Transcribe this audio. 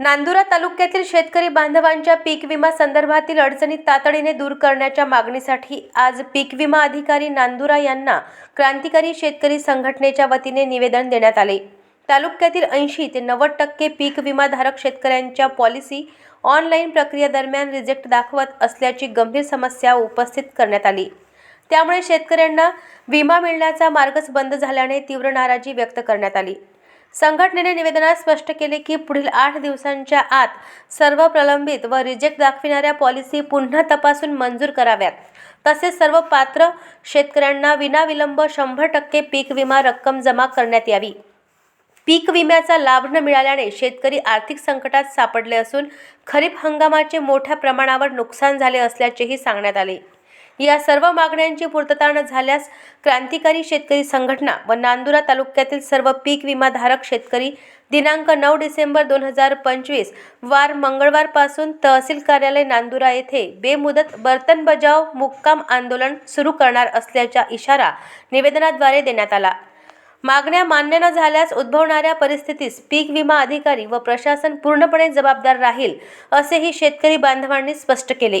नांदुरा तालुक्यातील शेतकरी बांधवांच्या पीक विमा संदर्भातील अडचणी तातडीने दूर करण्याच्या मागणीसाठी आज पीक विमा अधिकारी नांदुरा यांना क्रांतिकारी शेतकरी संघटनेच्या वतीने निवेदन देण्यात आले. तालुक्यातील ऐंशी ते नव्वद टक्के पीक विमाधारक शेतकऱ्यांच्या पॉलिसी ऑनलाईन प्रक्रियेदरम्यान रिजेक्ट दाखवत असल्याची गंभीर समस्या उपस्थित करण्यात आली. त्यामुळे शेतकऱ्यांना विमा मिळण्याचा मार्गच बंद झाल्याने तीव्र नाराजी व्यक्त करण्यात आली. संघटनेने निवेदनात स्पष्ट केले की पुढील आठ दिवसांच्या आत सर्व प्रलंबित व रिजेक्ट दाखविणाऱ्या पॉलिसी पुन्हा तपासून मंजूर कराव्यात. तसेच सर्व पात्र शेतकऱ्यांना विनाविलंब शंभर टक्के पीक विमा रक्कम जमा करण्यात यावी. पीक विम्याचा लाभ न मिळाल्याने शेतकरी आर्थिक संकटात सापडले असून खरीप हंगामाचे मोठ्या प्रमाणावर नुकसान झाले असल्याचेही सांगण्यात आले. या सर्व मागण्यांची पूर्तता न झाल्यास क्रांतिकारी शेतकरी संघटना व नांदुरा तालुक्यातील सर्व पीक विमाधारक शेतकरी दिनांक नऊ डिसेंबर दोन हजार पंचवीस वार मंगळवारपासून तहसील कार्यालय नांदुरा येथे बेमुदत बर्तन बजाव मुक्काम आंदोलन सुरू करणार असल्याचा इशारा निवेदनाद्वारे देण्यात आला. मागण्या मान्य न झाल्यास उद्भवणाऱ्या परिस्थितीस पीक विमा अधिकारी व प्रशासन पूर्णपणे जबाबदार राहील असेही शेतकरी बांधवांनी स्पष्ट केले.